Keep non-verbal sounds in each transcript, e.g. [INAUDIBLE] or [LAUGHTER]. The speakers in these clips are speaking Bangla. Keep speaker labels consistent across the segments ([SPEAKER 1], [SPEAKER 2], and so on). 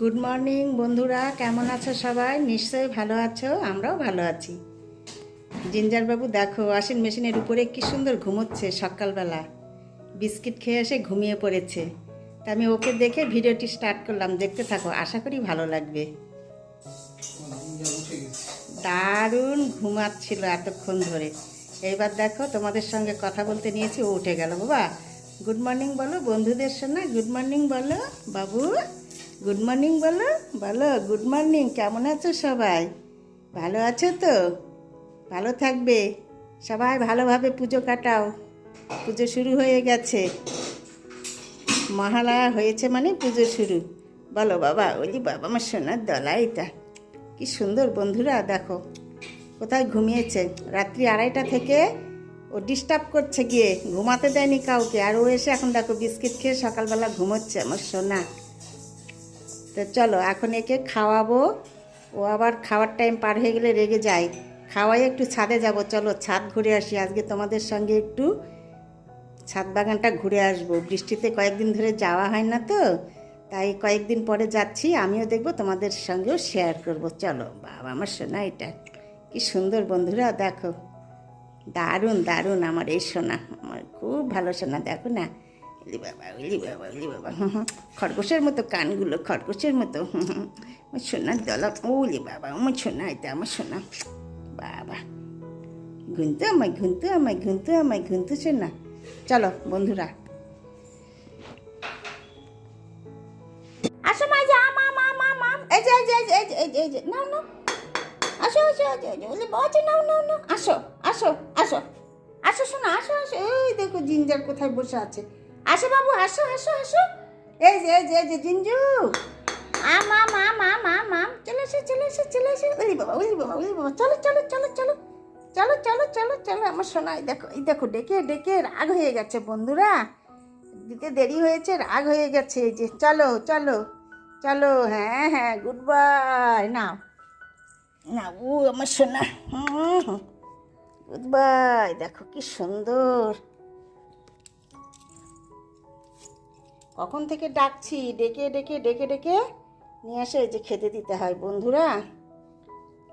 [SPEAKER 1] গুড মর্নিং বন্ধুরা। কেমন আছো সবাই? নিশ্চয়ই ভালো আছো, আমরাও ভালো আছি। জিঞ্জার বাবু দেখো, ওয়াশিং মেশিনের উপরে কি সুন্দর ঘুমোচ্ছে সকালবেলা। বিস্কিট খেয়ে এসে ঘুমিয়ে পড়েছে। তা আমি ওকে দেখে ভিডিওটি স্টার্ট করলাম। দেখতে থাকো, আশা করি ভালো লাগবে। দারুণ ঘুমাচ্ছিল এতক্ষণ ধরে। এইবার দেখো, তোমাদের সঙ্গে কথা বলতে নিয়েছি, ও উঠে গেল। বাবা গুড মর্নিং বলো, বন্ধুদের সঙ্গে গুড মর্নিং বলো, বাবু গুড মর্নিং বলো বলো গুড মর্নিং কেমন আছো সবাই? ভালো আছো তো? ভালো থাকবে। সবাই ভালোভাবে পুজো কাটাও। পুজো শুরু হয়ে গেছে। মহালয়া হয়েছে মানে পুজো শুরু। বলো বাবা ওই বাবা আমার সোনার দলা এটা। কি সুন্দর বন্ধুরা, দেখো। কোথায় ঘুমিয়েছে? রাত্রি আড়াইটা থেকে ও ডিস্টার্ব করছে গিয়ে, ঘুমাতে দেয়নি কাউকে। আর ও এসে এখন দেখো বিস্কিট খেয়ে সকালবেলা ঘুমোচ্ছে আমার সোনা। তো চলো, এখন একে খাওয়াবো। ও আবার খাওয়ার টাইম পার হয়ে গেলে রেগে যায়। খাওয়াই একটু ছাদে যাব। চলো, ছাদ ঘুরে আসি। আজকে তোমাদের সঙ্গে একটু ছাদ বাগানটা ঘুরে আসব। বৃষ্টিতে কয়েকদিন ধরে যাওয়া হয় না তো, তাই কয়েকদিন পরে যাচ্ছি। আমিও দেখব, তোমাদের সঙ্গেও শেয়ার করব। চলো, বাবা আমার সোনা এটা। কি সুন্দর বন্ধুরা, দেখো। দারুণ দারুণ আমার এই সোনা। আমার খুব ভালো সোনা, দেখো না। উলি বাবা উলি বাবা উলি বাবা। [LAUGHS] খরগোশের মতো কানগুলো, খরগোশের মতো। [LAUGHS] আমার সোনার দলা উলি বাবা, আমার সোনা এটা, আমার সোনা। বাবা। ঘুনতে আমায় ঘুনতে আমায় ঘুনতে আমায় ঘুনতে সোনা। চলো, বন্ধুরা। আসো, মা, যে আম আম আম আম এই যে এই যে এই যে এই যে, এই নাও নাও। আসো আসো বলে বাচ্চা নাও নাও নাও। আসো আসো আসো। আসো, শোনো, আসো আসো। এই দেখো, জিঞ্জার কোথায় বসে আছে। আসো, বাবু, আসো আসো আসো। এই যে এই যে এই যে, জিঞ্জু। আম আম আম আম আম চলে এসো চলে এসো চলে এসো। ওলি বাবা ওলি বাবা ওলি বাবা। চলো চলো চলো চলো। চলো চলো চলো চলো, আমার সোনা, এই দেখো এই দেখো, ডেকে ডেকে রাগ হয়ে গেছে বন্ধুরা। দিতে দেরি হয়েছে, রাগ হয়ে গেছে যে, চলো চলো চলো হ্যাঁ হ্যাঁ গুড বাই নাও না ও আমার সোনা গুড বাই দেখো কি সুন্দর। কখন থেকে ডাকছি? ডেকে ডেকে ডেকে ডেকে নিয়ে আসে যে খেতে দিতে হয় বন্ধুরা।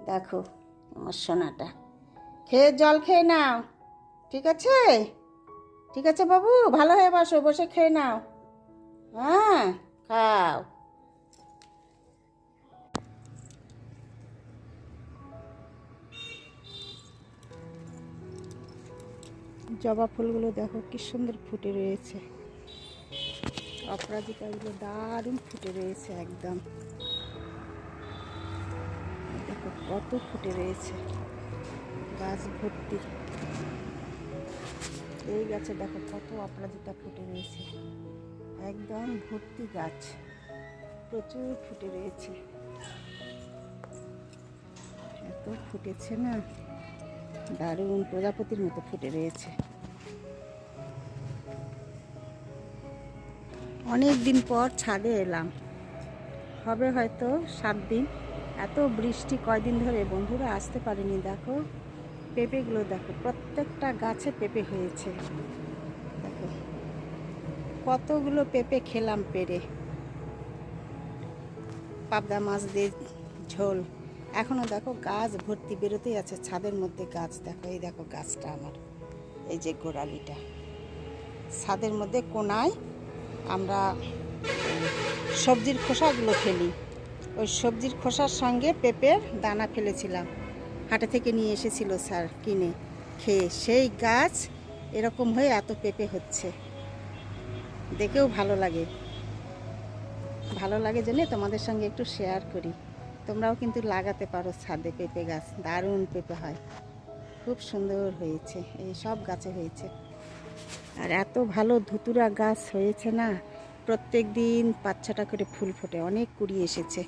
[SPEAKER 1] দেখো, আমার সোনাটা। খেয়ে জল খেয়ে নাও। ঠিক আছে? ঠিক আছে বাবু, ভালো হয়ে বসো, বসে খেয়ে নাও। হ্যাঁ খাও। জবা ফুলগুলো দেখো, কি সুন্দর ফুটে রয়েছে। অপরাজিতাগুলো দারুণ ফুটে রয়েছে একদম। দেখো কত ফুটে রয়েছে। গাছ ভর্তি। এই গাছে দেখো কত অপরাজিতা ফুটে রয়েছে। একদম ভর্তি গাছ। প্রচুর ফুটে রয়েছে। এত ফুটেছে না। দারুণ প্রজাপতির মতো ফুটে রয়েছে। অনেক দিন পর ছাদে এলাম। হবে হয়তো সাত দিন। এত বৃষ্টি কয়দিন ধরে। বন্ধুরা আসতে পারেনি, দেখো। পেঁপেগুলো দেখো, প্রত্যেকটা গাছে পেঁপে হয়েছে। দেখো, কতগুলো পেঁপে খেলাম পেরে পাবদা মাছ দিয়ে ঝোল। এখনও দেখো গাছ ভর্তি বেরোতেই আছে, ছাদের মধ্যে গাছ। দেখো, এই দেখো গাছটা আমার, এই যে গোড়ালিটা। ছাদের মধ্যে কোনায় আমরা সবজির খোসাগুলো ফেলি। ওই সবজির খোসার সঙ্গে পেঁপের দানা ফেলেছিলাম। হাটে থেকে নিয়ে এসেছিল স্যার কিনে। খেয়ে সেই গাছ এরকম হয়ে এত পেঁপে হচ্ছে। দেখেও ভালো লাগে। ভালো লাগে জেনে তোমাদের সঙ্গে একটু শেয়ার করি। তোমরাও কিন্তু লাগাতে পারো ছাদে পেঁপে গাছ। দারুণ পেঁপে হয়। খুব সুন্দর হয়েছে। এই সব গাছে হয়েছে। আর এত ভালো ধুতুরা গাছ হয়েছে না, প্রত্যেক দিন পাঁচ ছটা করে ফুল ফোটে। অনেক কুড়ি এসেছে।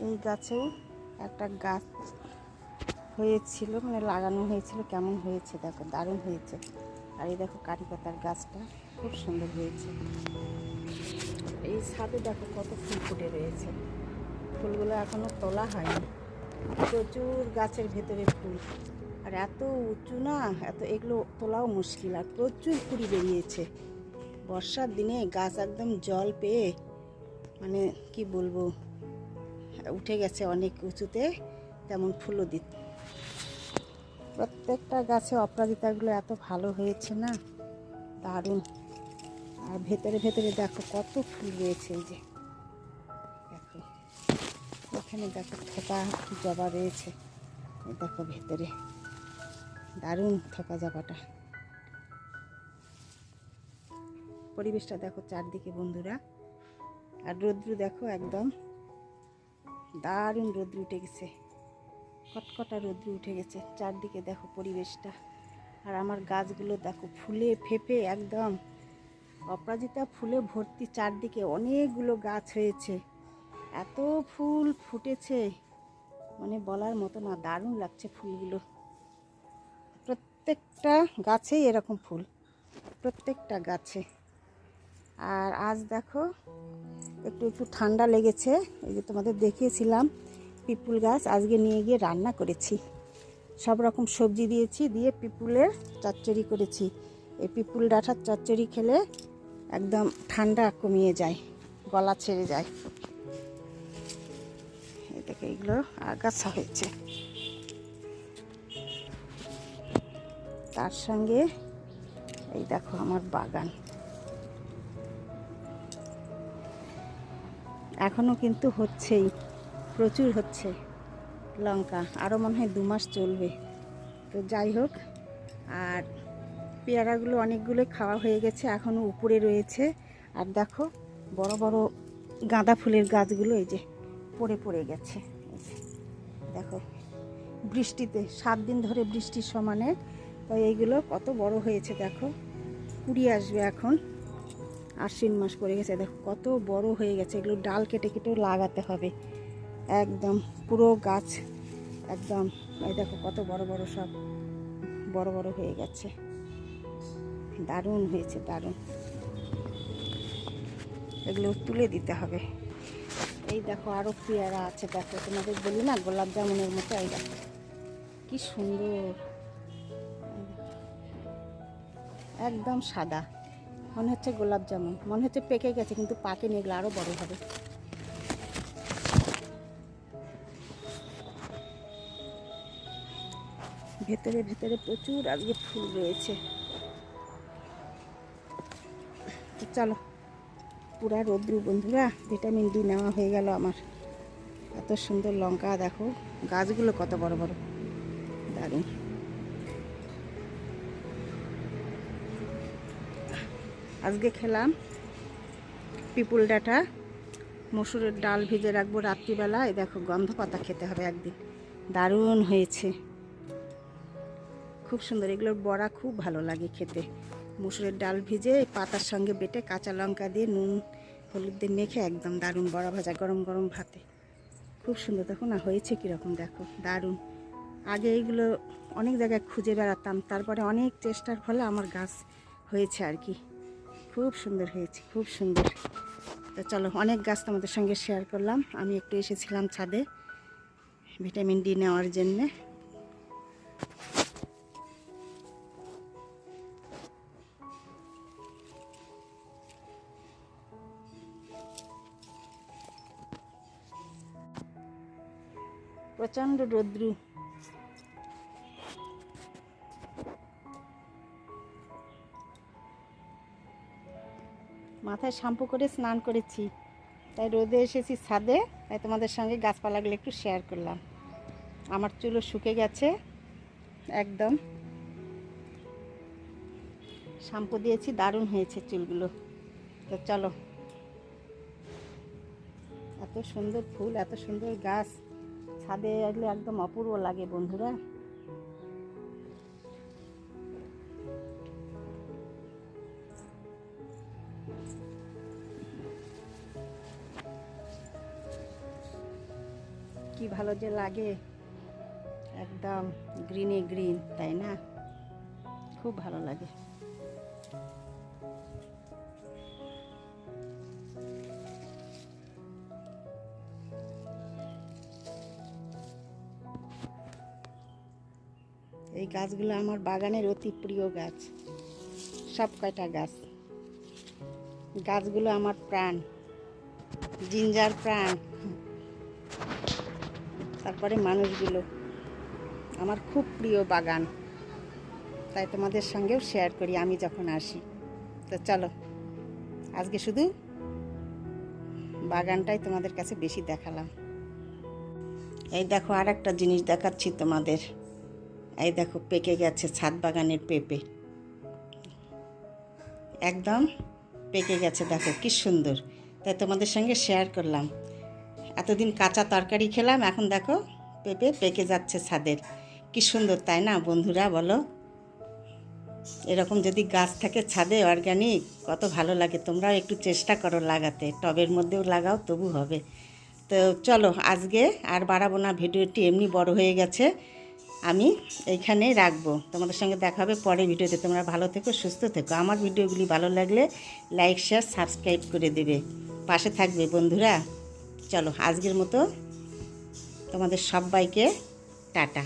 [SPEAKER 1] এই গাছেও একটা গাছ হয়েছিল মানে লাগানো হয়েছিল, কেমন হয়েছে দেখো, দারুণ হয়েছে। আর এই দেখো কারি পাতার গাছটা, খুব সুন্দর হয়েছে। এই ছাদে দেখো কত ফুল ফুটে রয়েছে। ফুলগুলো এখনও তোলা হয়নি। প্রচুর গাছের ভেতরে ফুল। আর এত উঁচু না, এত এগুলো তোলাও মুশকিল। আর প্রচুর কুড়ি বেরিয়েছে। বর্ষার দিনে গাছ একদম জল পেয়ে মানে কি বলব উঠে গেছে অনেক উঁচুতে, তেমন ফুলও দিত। প্রত্যেকটা গাছে অপরাজিতাগুলো এত ভালো হয়েছে না? দারুণ। আর ভেতরে ভেতরে দেখো কত ফুল রয়েছে এই যে। দেখো এখানে দেখো থোকা জবা রয়েছে। দেখো ভেতরে। দারুণ থোকা জবাটা। পরিবেশটা দেখো চারদিকে বন্ধুরা। আর রৌদ্রু দেখো একদম দারুণ রৌদ্র উঠে গেছে। কটকটা রৌদ্র উঠে গেছে। চারদিকে দেখো পরিবেশটা। আর আমার গাছগুলো দেখো ফুলে ফেপে একদম অপরাজিতা ফুলে ভর্তি। চারদিকে অনেকগুলো গাছ হয়েছে। এত ফুল ফুটেছে। মানে বলার মতো না, দারুণ লাগছে ফুলগুলো। প্রত্যেকটা গাছেই এরকম ফুল। প্রত্যেকটা গাছে। আর আজ দেখো একটু একটু ঠান্ডা লেগেছে। এই যে তোমাদের দেখিয়েছিলাম পিপুল গাছ, আজকে নিয়ে গিয়ে রান্না করেছি। সব রকম সবজি দিয়েছি, দিয়ে পিপুলের চচ্চড়ি করেছি। এই পিপুল ডাঁটার চচ্চড়ি খেলে একদম ঠান্ডা কমিয়ে যায়, গলা ছেড়ে যায়। এটাকে এগুলো আগাছা হয়েছে। তার সঙ্গে এই দেখো আমার বাগান। এখনও কিন্তু হচ্ছেই, প্রচুর হচ্ছে। লঙ্কা আরও মনে হয় দু মাস চলবে। তো যাই হোক, আর পেয়ারাগুলো অনেকগুলো খাওয়া হয়ে গেছে এখনও উপরে রয়েছে। আর দেখো, বড় বড় গাঁদা ফুলের গাছগুলো এই যে পড়ে পড়ে গেছে। দেখো, বৃষ্টিতে, সাত দিন ধরে বৃষ্টির সমানে। তো এইগুলো কত বড় হয়েছে দেখো কুড়ি আসবে এখন। আশ্বিন মাস পড়ে গেছে, দেখো কত বড় হয়ে গেছে, এগুলো ডাল কেটে কেটেও লাগাতে হবে। একদম পুরো গাছ, একদম, এই দেখো কত বড় বড় সব, বড় বড় হয়ে গেছে। দারুণ হয়েছে, দারুণ। এগুলো তুলে দিতে হবে। এই দেখো আরও পেয়ারা আছে, দেখো তোমাদের বলি না, গোলাপ জামুনের মতো, এই দেখো। কী সুন্দর। একদম সাদা। মনে হচ্ছে গোলাপ জামুন। মনে হচ্ছে পেকে গেছে, কিন্তু পাকে পাকেনি এগুলো আরও বড় হবে। ভেতরে ভেতরে প্রচুর আজকে ফুল রয়েছে। তো চলো, পুরা রৌদ্রু বন্ধুরা, ভিটামিন ডি নেওয়া হয়ে গেল আমার। এত সুন্দর লঙ্কা, দেখো, গাছগুলো কত বড় বড়। দারুণ। আজকে খেলাম পিপুল ডাঁটা, মসুরের ডাল ভিজে রাখব রাত্রিবেলা। এই দেখো, গন্ধ পাতা খেতে হবে একদিন। দারুণ হয়েছে। খুব সুন্দর, এগুলোর বড়া খুব ভালো লাগে খেতে। মসুরের ডাল ভিজে পাতার সঙ্গে বেটে কাঁচা লঙ্কা দিয়ে নুন, হলুদ দিয়ে মেখে একদম দারুণ বড়া ভাজা, গরম গরম ভাতে। খুব সুন্দর, দেখো না, হয়েছে কীরকম, দেখো, দারুণ। আগে এইগুলো অনেক জায়গায় খুঁজে বেড়াতাম, তারপরে অনেক চেষ্টার ফলে আমার গাছ হয়েছে আর কি। খুব সুন্দর হয়েছে, খুব সুন্দর। তো চলো, অনেক গাছ তোমাদের সঙ্গে শেয়ার করলাম। আমি একটু এসেছিলাম ছাদে ভিটামিন ডি নেওয়ার জন্যে। প্রচণ্ড রৌদ্রু। মাথায় শ্যাম্পু করে স্নান করেছি। তাই রোদে এসেছি ছাদে, তাই তোমাদের সঙ্গে গাছপালাগুলো একটু শেয়ার করলাম। আমার চুলও শুকে গেছে, একদম। শ্যাম্পু দিয়েছি, দারুণ হয়েছে চুলগুলো। তো চলো। এত সুন্দর ফুল, এত সুন্দর গাছ। ছাদে আসলে একদম অপূর্ব লাগে বন্ধুরা। কি ভালো যে লাগে। একদম গ্রিনে গ্রিন তাই না? খুব ভালো লাগে। এই গাছগুলো আমার বাগানের অতি প্রিয় গাছ। সব কয়টা গাছ? গাছগুলো আমার প্রাণ, জিঞ্জার প্রাণ। তারপরে মানুষগুলো। আমার খুব প্রিয় বাগান। তাই তোমাদের সঙ্গেও শেয়ার করি, আমি যখন আসি। তো চলো, আজকে শুধু বাগানটাই তোমাদের কাছে বেশি দেখালাম। এই দেখো আর একটা জিনিস দেখাচ্ছি তোমাদের। এই দেখো, পেকে গেছে ছাদ বাগানের পেঁপে। একদম পেকে গেছে, দেখো কি সুন্দর। তাই তোমাদের সঙ্গে শেয়ার করলাম। এতদিন কাঁচা তরকারি খেলাম, এখন দেখো পেঁপে পেকে যাচ্ছে ছাদের। কি সুন্দর, তাই না বন্ধুরা বলো? এরকম যদি গাছ থাকে ছাদে অর্গানিক কত ভালো লাগে। তোমরাও একটু চেষ্টা করো লাগাতে, টবের মধ্যেও লাগাও, তবু হবে। তো চলো, আজকে আর বাড়াবো না ভিডিওটি এমনি বড় হয়ে গেছে। আমি এইখানেই রাখব। তোমাদের সঙ্গে দেখা হবে পরে ভিডিওতে। তোমরা ভালো থেকো, সুস্থ থেকো। আমার ভিডিওগুলি ভালো লাগলে লাইক শেয়ার সাবস্ক্রাইব করে দেবে। পাশে থাকবে বন্ধুরা। চলো আজকের মতো তোমাদের সবাইকে টাটা।